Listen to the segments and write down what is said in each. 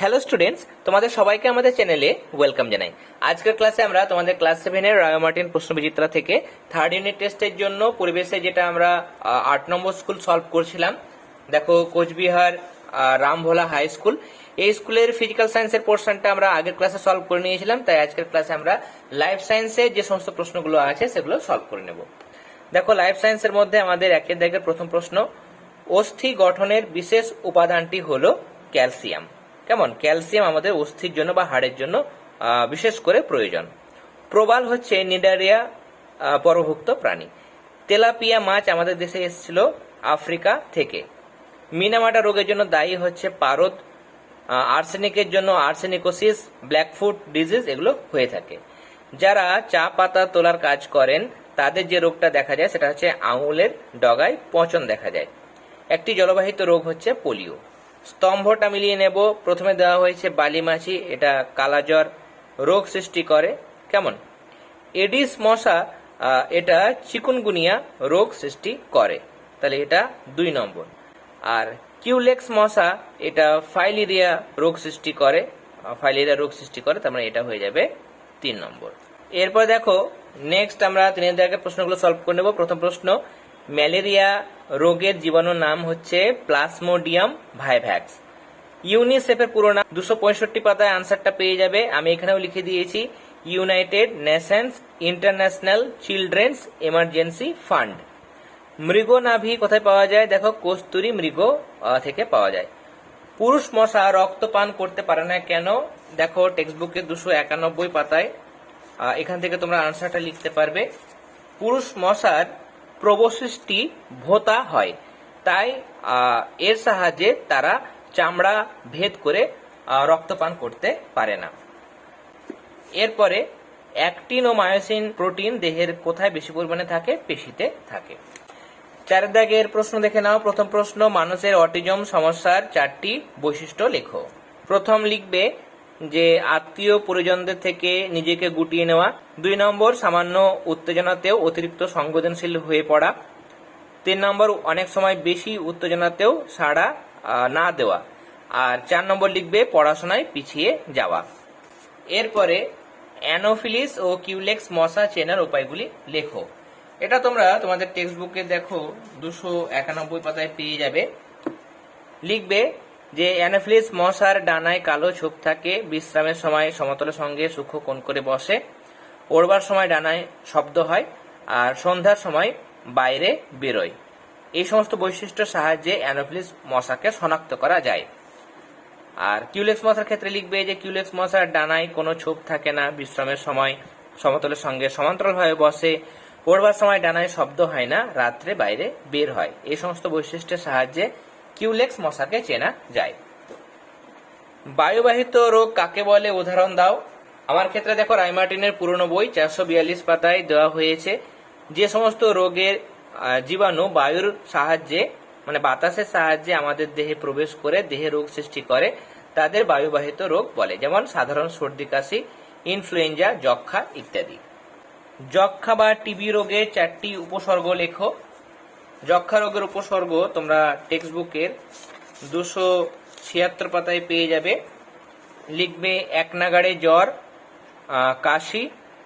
Hello students তোমাদের সবাইকে আমাদের চ্যানেলে ওয়েলকাম জানাই। আজকের ক্লাসে আমরা তোমাদের ক্লাস সেভেনের রায় মার্টিন প্রশ্ন বিচিত্রা থেকে থার্ড ইউনিট টেস্টের জন্য পরিবেশে যেটা আমরা আট নম্বর স্কুল সলভ করছিলাম। দেখো, কোচবিহার রামভোলা হাই স্কুল এই স্কুলের ফিজিক্যাল সায়েন্সের পোর্শনটা আমরা আগের ক্লাসে সলভ করে নিয়েছিলাম, তাই আজকের ক্লাসে আমরা লাইফ সায়েন্সের যে সমস্ত প্রশ্নগুলো আছে সেগুলো সলভ করে নেব। দেখো লাইফ সায়েন্সের মধ্যে আমাদের একের দাগের প্রথম প্রশ্ন, অস্থি গঠনের বিশেষ উপাদানটি হলো ক্যালসিয়াম। কেমন? ক্যালসিয়াম আমাদের অস্থির জন্য বা হাড়ের জন্য বিশেষ করে প্রয়োজন। প্রবাল হচ্ছে নিডারিয়া পরভুক্ত প্রাণী। তেলাপিয়া মাছ আমাদের দেশে এসেছিল আফ্রিকা থেকে। মিনামাটা রোগের জন্য দায়ী হচ্ছে পারদ আর্সেনিকের জন্য আর্সেনিকোসিস, ব্ল্যাকফুট ডিজিজ এগুলো হয়ে থাকে। যারা চা পাতা তোলার কাজ করেন, তাদের যে রোগটা দেখা যায় সেটা হচ্ছে আঙুলের ডগায় পচন দেখা যায়। একটি জলবাহিত রোগ হচ্ছে পোলিও। স্তম্ভটা মিলিয়ে নেব। প্রথমে দেওয়া হয়েছে বালিমাছি এটা কালাজ্বর রোগ সৃষ্টি করে। কেমন? এডিস মশা এটা চিকুনগুনিয়া রোগ সৃষ্টি করে। তাহলে এটা দুই নম্বর। আর কিউলেক্স মশা, এটা ফাইলেরিয়া রোগ সৃষ্টি করে। ফাইলেরিয়া রোগ সৃষ্টি করে, তার মানে এটা হয়ে যাবে তিন নম্বর। এরপর দেখো নেক্সট আমরা তিনের প্রশ্নগুলো সলভ করে নেব। প্রথম প্রশ্ন ম্যালেরিয়া রোগের জীবাণুর নাম হচ্ছে প্লাসমোডিয়াম ভাইভ্যাক্স। ইউনিসেফের পুরো নাম দুশো পঁয়ষট্টি পাতায় আনসারটা পেয়ে যাবে। আমি এখানেও লিখে দিয়েছি, United Nations International Children's Emergency Fund. মৃগনাভি কোথায় পাওয়া যায়? দেখো, কস্তুরি মৃগ থেকে পাওয়া যায়। পুরুষ মশা রক্ত পান করতে পারে না কেন? দেখো টেক্সট বুকে দুশো একানব্বই পাতায় এখান থেকে তোমরা আনসারটা লিখতে পারবে। পুরুষ মশার প্রবশিষ্টি ভোতা হয়। তাই এর সাহায্যে তারা চামড়া ভেদ করে রক্তপান করতে পারে না। এরপরে অ্যাক্টিন ও মায়োসিন প্রোটিন দেহের কোথায় বেশি পরিমাণে থাকে? পেশিতে থাকে। চার দাগের প্রশ্ন দেখে নাও। প্রথম প্রশ্ন, মানুষের অটিজম সমস্যার চারটি বৈশিষ্ট্য লেখো। প্রথম লিখবে যে আত্মীয় পরিজনদের থেকে নিজেকে গুটিয়ে নেওয়া। দুই নম্বর, সামান্য উত্তেজনাতেও অতিরিক্ত সংবেদনশীল হয়ে পড়া। তিন নম্বর, অনেক সময় বেশি উত্তেজনাতেও সাড়া না দেওয়া। আর চার নম্বর লিখবে, পড়াশোনায় পিছিয়ে যাওয়া। এরপরে, অ্যানোফিলিস ও কিউলেক্স মশা চেনার উপায়গুলি লেখো। এটা তোমরা তোমাদের টেক্সট বুকে দেখো, দুশো একানব্বই পাতায় পেয়ে যাবে। লিখবে যে অ্যানোফিলিস মশার ডানায় কালো ছোপ থাকে, বিশ্রামের সময় সমতলের সঙ্গে সূক্ষ্ম কোণ করে বসে। ওড়বার সময় ডানায় শব্দ হয় আর সন্ধ্যার সময় বাইরে বেরোয়। এই সমস্ত বৈশিষ্ট্যের সাহায্যে অ্যানোফিলিস মশাকে শনাক্ত করা যায়। আর কিউলেক্স মশার ক্ষেত্রে লিখবে যে কিউলেক্স মশার ডানায় কোনো ছোপ থাকে না, বিশ্রামের সময় সমতলের সঙ্গে সমান্তরালভাবে বসে। পড়বার সময় ডানায় শব্দ হয় না, রাত্রে বাইরে বের হয়। এই সমস্ত বৈশিষ্ট্যের সাহায্যে কিউলেক্স মশাকে চেনা যায়। বায়ুবাহিত রোগ কাকে বলে? উদাহরণ দাও। আমার ক্ষেত্রে দেখো, রাইমার্টিনের পুরনো বই, চারশো বিয়াল্লিশ পাতায় দেওয়া হয়েছে। যে সমস্ত রোগের জীবাণু বায়ুর সাহায্যে মানে বাতাসের সাহায্যে আমাদের দেহে প্রবেশ করে, দেহে রোগ সৃষ্টি করে, তাদের বায়ুবাহিত রোগ বলে। যেমন সাধারণ সর্দি, কাশি, ইনফ্লুয়েঞ্জা যক্ষা ইত্যাদি। যক্ষা বা টিবি রোগের চারটি উপসর্গ লেখো। যক্ষা রোগের উপসর্গ তোমরা টেক্সট বুকের দুশো ছিয়াত্তর পাতায় পেয়ে যাবে। লিখবে এক নাগাড়ে জ্বর কাশি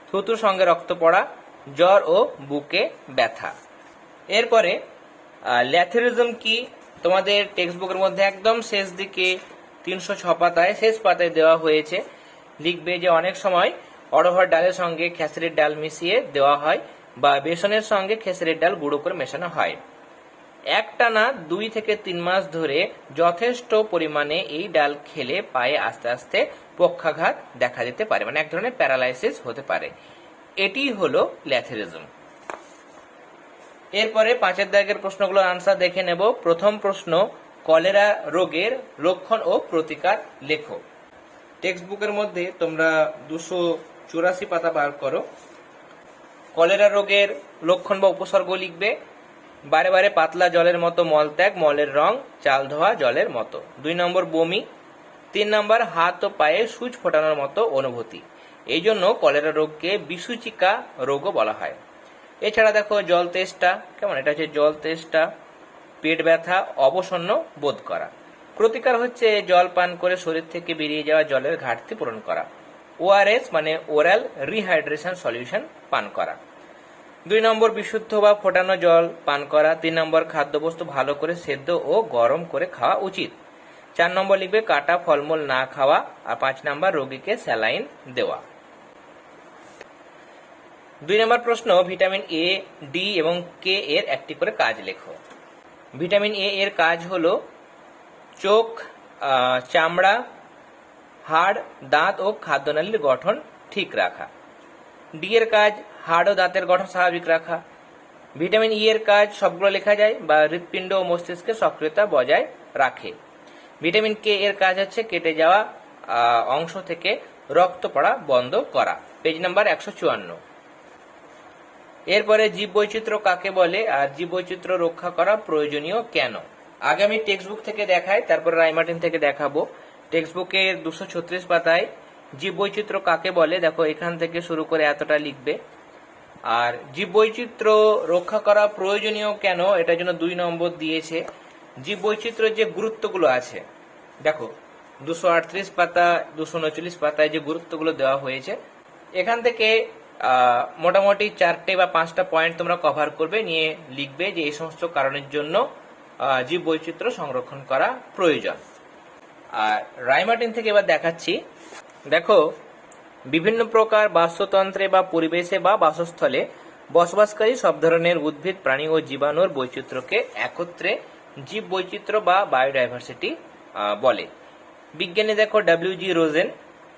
থুতুর সঙ্গে রক্ত পড়া, জ্বর ও বুকে ব্যথা। এরপরে ল্যাথেরিজম কি? তোমাদের টেক্সট বুকের মধ্যে একদম শেষ দিকে তিনশো ছ পাতায়, শেষ পাতায় দেওয়া হয়েছে। লিখবে যে অনেক সময় অড়হর ডালের সঙ্গে খেসারির ডাল মিশিয়ে দেওয়া হয়। বা বেসনের সঙ্গে খেসারির ডাল গুঁড়ো করে মেশানো হয়। একটানা দুই থেকে তিন মাস ধরে যথেষ্ট পরিমাণে এই ডাল খেলে পায়ে আস্তে আস্তে পক্ষাঘাত দেখা যেতে পারে মানে এক ধরনের প্যারালাইসিস হতে পারে। এটি হলো ল্যাথেরিজম। এরপরে পাঁচের দাগের প্রশ্নগুলোর আনসার দেখে নেব। প্রথম প্রশ্ন, কলেরা রোগের লক্ষণ ও প্রতিকার লেখো। টেক্সট বুকের মধ্যে তোমরা দুশো চুরাশি পাতা বার করো। কলেরা রোগের লক্ষণ বা উপসর্গ লিখবে। বারে বারে পাতলা জলের মতো মলত্যাগ মলের রং, চাল ধোয়া জলের মতো। দুই নম্বর বমি। তিন নম্বর হাত ও পায়ে সুচ ফোটানোর মতো অনুভূতি। এই জন্য কলেরা রোগকে বিসূচিকা রোগও বলা হয়। এছাড়া দেখো জল তেষ্টা, কেমন? এটা হচ্ছে জল তেষ্টা, পেট ব্যথা, অবসন্ন বোধ করা। প্রতিকার হচ্ছে জল পান করে শরীর থেকে বেরিয়ে যাওয়া জলের ঘাটতি পূরণ করা। ওআরএস মানে ওরাল রিহাইড্রেশন সলিউশন পান করা। দুই নম্বর বিশুদ্ধ বা ফোটানো জল পান করা। তিন নম্বর খাদ্যবস্তু ভালো করে সেদ্ধ ও গরম করে খাওয়া উচিত। চার নম্বর লিখবে, কাটা ফলমূল না খাওয়া। আর পাঁচ নম্বর, রোগীকে স্যালাইন দেওয়া। দুই নম্বর প্রশ্ন, ভিটামিন এ ডি এবং কে এর একটি করে কাজ লেখো। ভিটামিন এ এর কাজ হলো চোখ চামড়া হাড়, দাঁত ও খাদ্যনালীর গঠন ঠিক রাখা। ডি এর কাজ, হাড় ও দাঁতের গঠন স্বাভাবিক রাখা। ভিটামিন ই এর কাজ সবগুলো লেখা যায় বা হৃৎপিণ্ড ও মস্তিষ্কের সক্রিয়তা বজায় রাখে। ভিটামিন কে এর কাজ হচ্ছে কেটে যাওয়া অংশ থেকে রক্ত পড়া বন্ধ করা। পেজ নাম্বার একশো চুয়ান্ন। এরপরে জীব বৈচিত্র্য কাকে বলে আর জীব বৈচিত্র্য রক্ষা করা প্রয়োজনীয় কেন? আগে আমি টেক্সট বুক থেকে দেখাই, তারপর রাইমার্টিন থেকে দেখাবো। টেক্সট বুকের দুশো ছত্রিশ পাতায় জীব বৈচিত্র্য কাকে বলে? দেখো, এখান থেকে শুরু করে এতটা লিখবে। আর জীব বৈচিত্র্য রক্ষা করা প্রয়োজনীয় কেন? এটার জন্য দুই নম্বর দিয়েছে। জীব বৈচিত্র্যের যে গুরুত্বগুলো আছে। দেখো, দুশো আটত্রিশ পাতা, দুশো উনচল্লিশ পাতায় যে গুরুত্বগুলো দেওয়া হয়েছে, এখান থেকে মোটামুটি চারটে বা পাঁচটা পয়েন্ট তোমরা কভার করবে, নিয়ে লিখবে যে এই সমস্ত কারণের জন্য জীব বৈচিত্র্য সংরক্ষণ করা প্রয়োজন। আর রাইমার্টিন থেকে এবার দেখাচ্ছি। দেখো, বিভিন্ন প্রকার বাস্তুতন্ত্রে বা পরিবেশে বা বাসস্থলে বসবাসকারী সব ধরনের উদ্ভিদ, প্রাণী ও জীবাণুর বৈচিত্র্যকে একত্রে জীব বৈচিত্র্য বা বায়োডাইভার্সিটি বলে। বিজ্ঞানী দেখো ডাব্লিউ জি রোজেন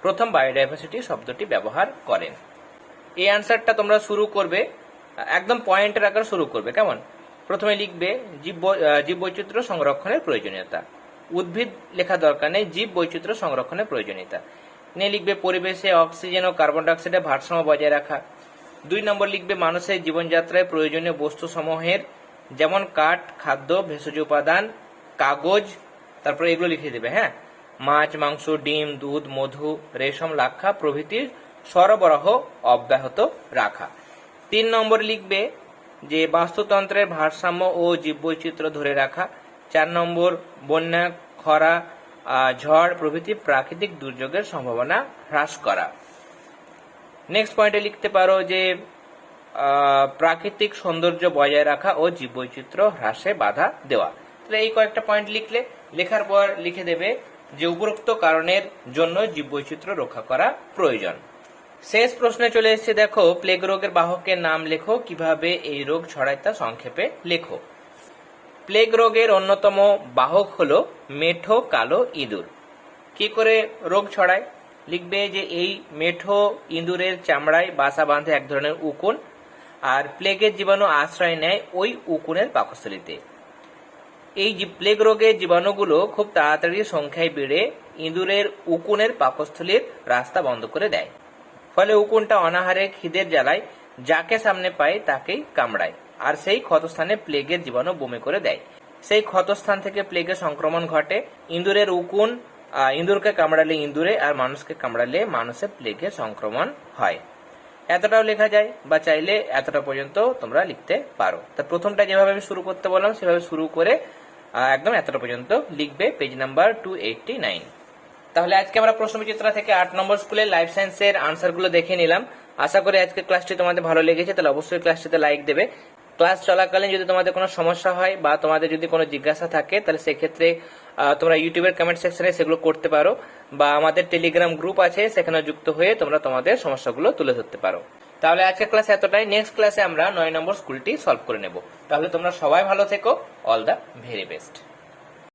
প্রথম বায়োডাইভার্সিটি শব্দটি ব্যবহার করেন। এই অ্যান্সারটা তোমরা শুরু করবে, একদম পয়েন্টের আকার শুরু করবে, কেমন? প্রথমে লিখবে জীব জীব বৈচিত্র্য সংরক্ষণের প্রয়োজনীয়তা। উদ্ভিদ লেখা দরকার নেই, জীব বৈচিত্র্য সংরক্ষণের প্রয়োজনীয়তা। নিয়ে লিখবে পরিবেশে অক্সিজেন ও কার্বন ডাইঅক্সাইডের ভারসাম্য বজায় রাখা। দুই নম্বর লিখবে মানুষের জীবনযাত্রায় প্রয়োজনীয় বস্তু সমূহের যেমন কাঠ, খাদ্য, ভেষজ উপাদান, কাগজ, তারপরে এগুলো লিখে দেবে হ্যাঁ? মাছ, মাংস, ডিম, দুধ, মধু, রেশম, লাক্ষা প্রভৃতির সরবরাহ অব্যাহত রাখা। তিন নম্বর লিখবে যে বাস্তুতন্ত্রের ভারসাম্য ও জীববৈচিত্র্য ধরে রাখা। চার নম্বর, বন্যা, খরা ঝড় প্রভৃতি প্রাকৃতিক দুর্যোগের সম্ভাবনা হ্রাস করা। নেক্সট পয়েন্টে লিখতে পারো যে প্রাকৃতিক সৌন্দর্য বজায় রাখা ও জীববৈচিত্র্য হ্রাসে বাধা দেওয়া। তাহলে এই কয়েকটা পয়েন্ট লিখলে, লেখার পর লিখে দেবে যে উপরোক্ত কারণের জন্য জীববৈচিত্র্য রক্ষা করা প্রয়োজন। শেষ প্রশ্নে চলে এসেছে, দেখো, প্লেগ রোগের বাহকের নাম লেখো, কীভাবে এই রোগ ছড়ায় তা সংক্ষেপে লেখো। প্লেগ রোগের অন্যতম বাহক হল মেঠো কালো ইঁদুর। কি করে রোগ ছড়ায়? লিখবে যে এই মেঠো ইঁদুরের চামড়ায় বাসা বাঁধে এক ধরনের উকুন আর প্লেগের জীবাণু আশ্রয় নেয় ওই উকুনের পাকস্থলিতে। এই প্লেগ রোগের জীবাণুগুলো খুব তাড়াতাড়ি সংখ্যায় বেড়ে ইঁদুরের উকুনের পাকস্থলীর রাস্তা বন্ধ করে দেয়। ফলে উকুনটা অনাহারে খিদের জ্বালায়, যাকে সামনে পায় তাকেই কামড়ায়। আর সেই ক্ষতস্থানে প্লেগের জীবাণু বমি করে দেয়। সেই ক্ষতস্থান থেকে প্লেগের সংক্রমণ ঘটে। ইঁদুরের উকুন ইঁদুরকে কামড়ালে ইঁদুরে আর মানুষকে কামড়ালে মানুষের প্লেগের সংক্রমণ হয়। এতটাও লেখা যায় বা চাইলে এতটা পর্যন্ত তোমরা লিখতে পারো। তা প্রথমটা যেভাবে আমি শুরু করতে বললাম, সেভাবে শুরু করে একদম এতটা পর্যন্ত লিখবে page number two eighty nine তাহলে আজকে আমরা প্রশ্ন বিচিত্রা থেকে আট নম্বর স্কুলে লাইফ সায়েন্সের আনসারগুলো দেখে নিলাম। আশা করি আজকে ক্লাসটি তোমাদের ভালো লেগেছে, তাহলে অবশ্যই ক্লাসটিতে লাইক দেবে। ক্লাস চলাকালীন যদি তোমাদের কোনো সমস্যা হয় বা তোমাদের যদি কোনো জিজ্ঞাসা থাকে, তাহলে সেক্ষেত্রে তোমরা ইউটিউবের কমেন্ট সেকশনে সেগুলো করতে পারো বা আমাদের টেলিগ্রাম গ্রুপ আছে সেখানে যুক্ত হয়ে তোমরা তোমাদের সমস্যাগুলো তুলে ধরতে পারো। তাহলে আজকের ক্লাস এতটাই। নেক্সট ক্লাসে আমরা নয় নম্বর স্কুলটি সলভ করে নেব। তাহলে তোমরা সবাই ভালো থেকো। All the very best